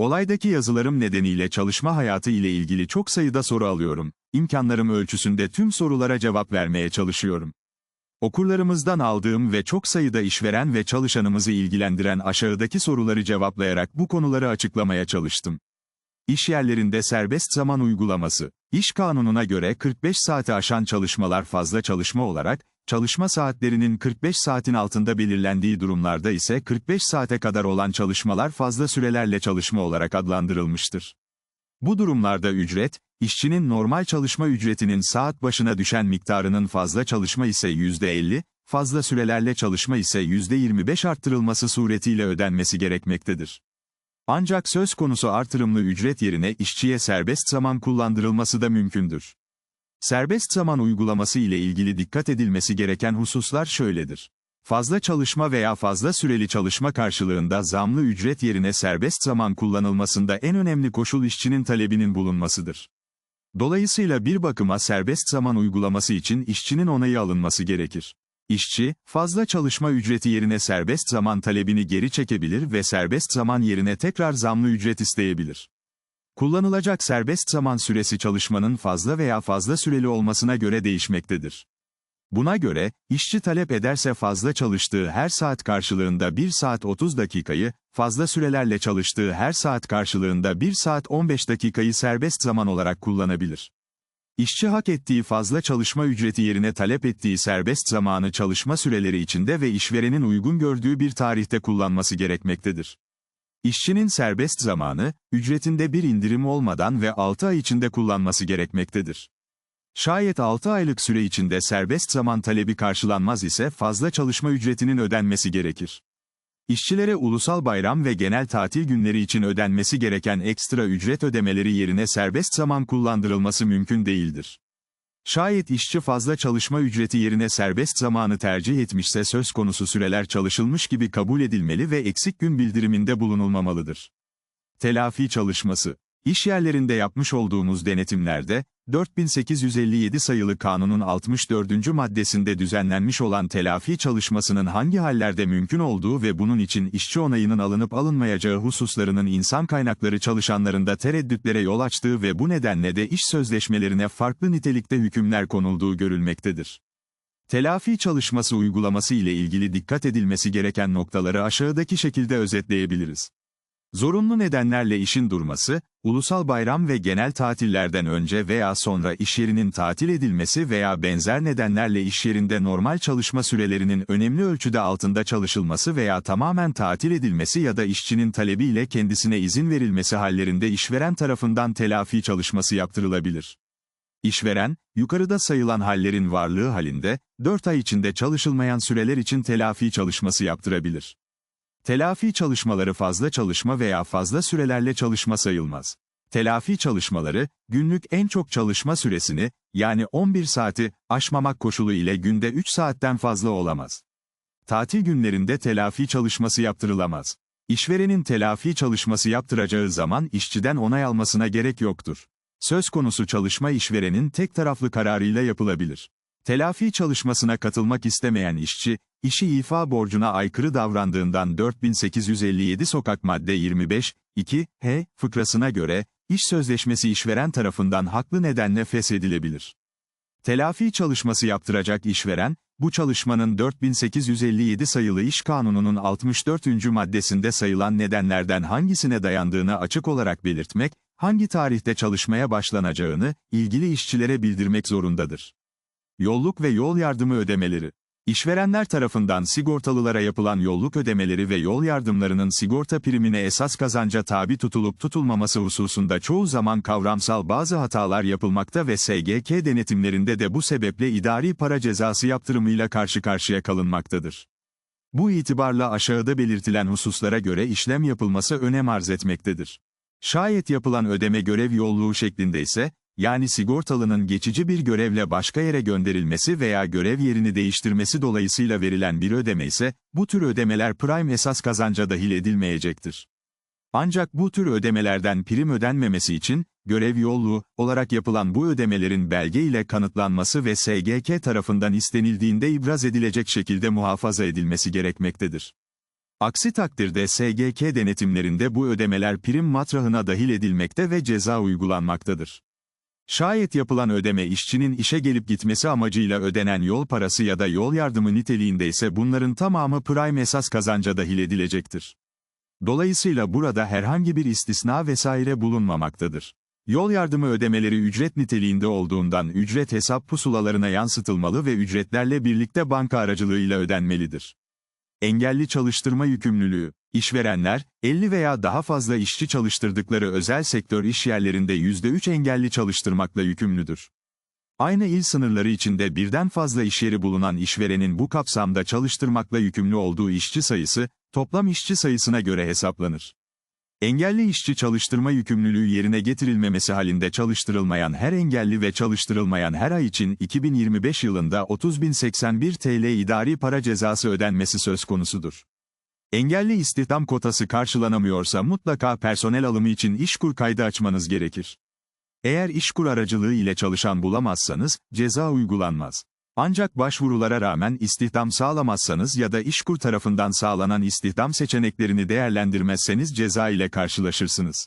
Olaydaki yazılarım nedeniyle çalışma hayatı ile ilgili çok sayıda soru alıyorum. İmkanlarım ölçüsünde tüm sorulara cevap vermeye çalışıyorum. Okurlarımızdan aldığım ve çok sayıda işveren ve çalışanımızı ilgilendiren aşağıdaki soruları cevaplayarak bu konuları açıklamaya çalıştım. İş yerlerinde serbest zaman uygulaması. İş kanununa göre 45 saati aşan çalışmalar fazla çalışma olarak, çalışma saatlerinin 45 saatin altında belirlendiği durumlarda ise 45 saate kadar olan çalışmalar fazla sürelerle çalışma olarak adlandırılmıştır. Bu durumlarda ücret, işçinin normal çalışma ücretinin saat başına düşen miktarının fazla çalışma ise %50, fazla sürelerle çalışma ise %25 arttırılması suretiyle ödenmesi gerekmektedir. Ancak söz konusu artırımlı ücret yerine işçiye serbest zaman kullandırılması da mümkündür. Serbest zaman uygulaması ile ilgili dikkat edilmesi gereken hususlar şöyledir. Fazla çalışma veya fazla süreli çalışma karşılığında zamlı ücret yerine serbest zaman kullanılmasında en önemli koşul işçinin talebinin bulunmasıdır. Dolayısıyla bir bakıma serbest zaman uygulaması için işçinin onayı alınması gerekir. İşçi, fazla çalışma ücreti yerine serbest zaman talebini geri çekebilir ve serbest zaman yerine tekrar zamlı ücret isteyebilir. Kullanılacak serbest zaman süresi çalışmanın fazla veya fazla süreli olmasına göre değişmektedir. Buna göre, işçi talep ederse fazla çalıştığı her saat karşılığında 1 saat 30 dakikayı, fazla sürelerle çalıştığı her saat karşılığında 1 saat 15 dakikayı serbest zaman olarak kullanabilir. İşçi hak ettiği fazla çalışma ücreti yerine talep ettiği serbest zamanı çalışma süreleri içinde ve işverenin uygun gördüğü bir tarihte kullanması gerekmektedir. İşçinin serbest zamanı, ücretinde bir indirim olmadan ve 6 ay içinde kullanması gerekmektedir. Şayet 6 aylık süre içinde serbest zaman talebi karşılanmaz ise fazla çalışma ücretinin ödenmesi gerekir. İşçilere ulusal bayram ve genel tatil günleri için ödenmesi gereken ekstra ücret ödemeleri yerine serbest zaman kullandırılması mümkün değildir. Şayet işçi fazla çalışma ücreti yerine serbest zamanı tercih etmişse söz konusu süreler çalışılmış gibi kabul edilmeli ve eksik gün bildiriminde bulunulmamalıdır. Telafi çalışması İş yerlerinde yapmış olduğumuz denetimlerde, 4857 sayılı kanunun 64. maddesinde düzenlenmiş olan telafi çalışmasının hangi hallerde mümkün olduğu ve bunun için işçi onayının alınıp alınmayacağı hususlarının insan kaynakları çalışanlarında tereddütlere yol açtığı ve bu nedenle de iş sözleşmelerine farklı nitelikte hükümler konulduğu görülmektedir. Telafi çalışması uygulaması ile ilgili dikkat edilmesi gereken noktaları aşağıdaki şekilde özetleyebiliriz. Zorunlu nedenlerle işin durması, ulusal bayram ve genel tatillerden önce veya sonra iş yerinin tatil edilmesi veya benzer nedenlerle iş yerinde normal çalışma sürelerinin önemli ölçüde altında çalışılması veya tamamen tatil edilmesi ya da işçinin talebiyle kendisine izin verilmesi hallerinde işveren tarafından telafi çalışması yaptırılabilir. İşveren, yukarıda sayılan hallerin varlığı halinde, 4 ay içinde çalışılmayan süreler için telafi çalışması yaptırabilir. Telafi çalışmaları fazla çalışma veya fazla sürelerle çalışma sayılmaz. Telafi çalışmaları, günlük en çok çalışma süresini, yani 11 saati, aşmamak koşulu ile günde 3 saatten fazla olamaz. Tatil günlerinde telafi çalışması yaptırılamaz. İşverenin telafi çalışması yaptıracağı zaman işçiden onay almasına gerek yoktur. Söz konusu çalışma işverenin tek taraflı kararıyla yapılabilir. Telafi çalışmasına katılmak istemeyen işçi, işi ifa borcuna aykırı davrandığından 4857 sokak madde 25, 2, h, fıkrasına göre, iş sözleşmesi işveren tarafından haklı nedenle feshedilebilir. Telafi çalışması yaptıracak işveren, bu çalışmanın 4857 sayılı İş Kanunu'nun 64. maddesinde sayılan nedenlerden hangisine dayandığını açık olarak belirtmek, hangi tarihte çalışmaya başlanacağını, ilgili işçilere bildirmek zorundadır. Yolluk ve yol yardımı ödemeleri. İşverenler tarafından sigortalılara yapılan yolluk ödemeleri ve yol yardımlarının sigorta primine esas kazanca tabi tutulup tutulmaması hususunda çoğu zaman kavramsal bazı hatalar yapılmakta ve SGK denetimlerinde de bu sebeple idari para cezası yaptırımıyla karşı karşıya kalınmaktadır. Bu itibarla aşağıda belirtilen hususlara göre işlem yapılması önem arz etmektedir. Şayet yapılan ödeme görev yolluğu şeklinde ise, yani sigortalının geçici bir görevle başka yere gönderilmesi veya görev yerini değiştirmesi dolayısıyla verilen bir ödeme ise, bu tür ödemeler prime esas kazanca dahil edilmeyecektir. Ancak bu tür ödemelerden prim ödenmemesi için, görev yollu olarak yapılan bu ödemelerin belge ile kanıtlanması ve SGK tarafından istenildiğinde ibraz edilecek şekilde muhafaza edilmesi gerekmektedir. Aksi takdirde SGK denetimlerinde bu ödemeler prim matrahına dahil edilmekte ve ceza uygulanmaktadır. Şayet yapılan ödeme işçinin işe gelip gitmesi amacıyla ödenen yol parası ya da yol yardımı niteliğinde ise bunların tamamı prime esas kazanca dahil edilecektir. Dolayısıyla burada herhangi bir istisna vesaire bulunmamaktadır. Yol yardımı ödemeleri ücret niteliğinde olduğundan ücret hesap pusulalarına yansıtılmalı ve ücretlerle birlikte banka aracılığıyla ödenmelidir. Engelli çalıştırma yükümlülüğü, işverenler, 50 veya daha fazla işçi çalıştırdıkları özel sektör işyerlerinde %3 engelli çalıştırmakla yükümlüdür. Aynı il sınırları içinde birden fazla işyeri bulunan işverenin bu kapsamda çalıştırmakla yükümlü olduğu işçi sayısı, toplam işçi sayısına göre hesaplanır. Engelli işçi çalıştırma yükümlülüğü yerine getirilmemesi halinde çalıştırılmayan her engelli ve çalıştırılmayan her ay için 2025 yılında 30.081 TL idari para cezası ödenmesi söz konusudur. Engelli istihdam kotası karşılanamıyorsa mutlaka personel alımı için işkur kaydı açmanız gerekir. Eğer işkur aracılığı ile çalışan bulamazsanız, ceza uygulanmaz. Ancak başvurulara rağmen istihdam sağlamazsanız ya da işkur tarafından sağlanan istihdam seçeneklerini değerlendirmezseniz ceza ile karşılaşırsınız.